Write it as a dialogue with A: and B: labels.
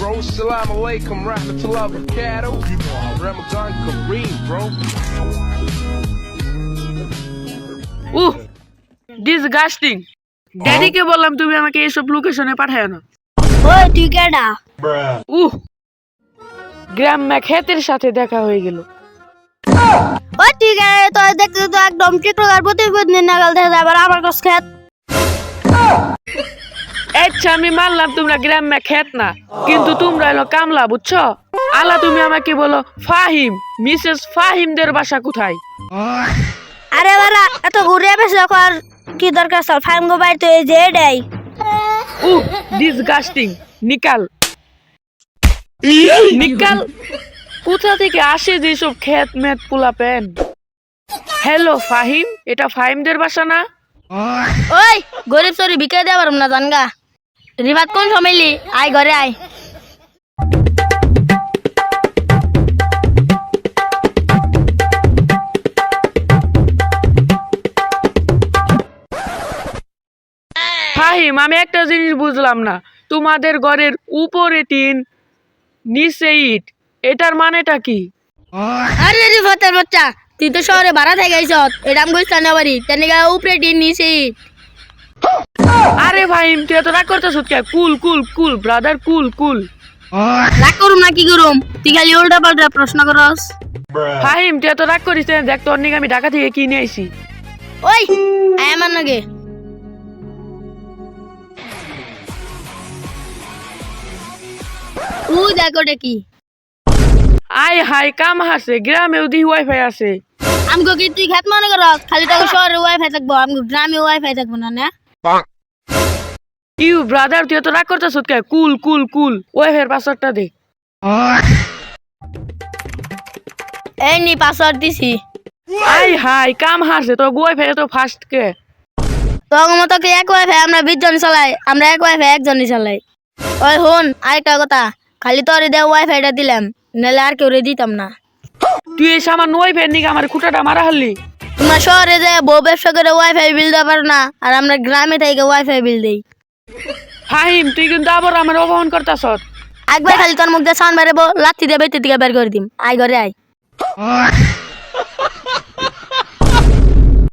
A: bro. Salam alaikum, rahmatullah barakatuh. Ramadan Kareem, bro.
B: Uh disgusting ড্যাডিকে বললাম তুমি আমাকে এইসব লোকেশনে পাঠায় না
C: ওই তুই কেডা
B: উহ গ্রাম্যা ক্ষেতের সাথে দেখা হয়ে গেল
C: ওই তুই কেডা তো দেখতে তো একদম টিকটকার প্রতিবেদন নাগাল দেখা যায় আবার আমার কাছে খেত
B: আচ্ছা আমি মানলাম তোমরা গ্রাম্যা ক্ষেত না কিন্তু তোমরা এলো কামলা বুঝছ? আলা তুমি আমাকে বলো ফাহিম মিসেস ফাহিমদের বাসা কোথায়?
C: আরে বারা এত ঘুরে বেসে কর কি দরকার স্যার ফাইম গো বাড়িতে এই যে এটাই।
B: উহ ডিসগাস্টিং নিকাল। নিকাল কোথা থেকে আসে যেসব ক্ষেত মেত পোলা পেন? হ্যালো ফাহিম এটা ফাহিমদের বাসা না?
C: ওই গরিব সরি বিকে দেওয়ার না জানগা। রিভাত কোন সময়লি আয় ঘরে আয়।
B: ফাহিম আমি একটা জিনিস বুঝলাম না। তোমাদের ঘরের উপরে টিন নিচে ইট এটার মানেটা কি?
C: আরে রিভাতের বাচ্চা তুই তো শহরে ভাড়া থেকে আইস এটা আমি গুইস্তান বাড়ি তেনে গা উপরে টিন নিছি
B: আরে ফাহিম তুই এত রাগ করতেছ কে? কুল কুল কুল ব্রাদার কুল কুল।
C: রাগ করুম না কি করুম? তুই খালি উল্টা পাল্টা প্রশ্ন করস।
B: ফাহিম তুই এত রাগ করিস দেখ তোর নিকে আমি ঢাকা থেকে কিনে আইছি।
C: ওই আয় আমার নাকি। তুই দেখ ওটা কি।
B: আয় হাই কাম হাসে গ্রামেও দি ওয়াইফাই আছে।
C: আমগো কি তুই খেত মনে করস খালি তোকে শহরে ওয়াইফাই থাকব আমগো গ্রামে ওয়াইফাই থাকব না না?
B: ইউ ব্রাদার তুই এত রাগ করতেছ কে? কুল কুল কুল। ওয়াইফাইয়ের পাসওয়ার্ডটা দে।
C: এই নি পাসওয়ার্ড দিছি।
B: আয় হাই কাম হাসে তো ওয়াইফাই এত ফাস্ট কে?
C: তখন মতো কি এক ওয়াইফাই আমরা বিশ জন চালাই? আমরা এক ওয়াইফাই একজনই চালাই। ওই হুন আরেকটা কথা। খালি তোর দে ওয়াইফাইটা দিলাম। নাহলে আর কেউ দিতাম না।
B: তুই এই সামান্য ওয়াইফাইয়ের নিকে আমার খুঁটাটা মারা হারলি?
C: তোমরা শহরে যে বউ ব্যবসা করে ওয়াইফাই বিল দিতে পারো না আর আমরা গ্রামে থেকে ওয়াইফাই বিল দিই।
B: ফাহিম তুই কিন্তু আবার আমার অপমান করতেছ
C: একবার খালি তোর মুখ দিয়ে সান বেরোবো লাথি দিয়ে বেঁচে দিকে বের করে দিম। আয় ঘরে আয়।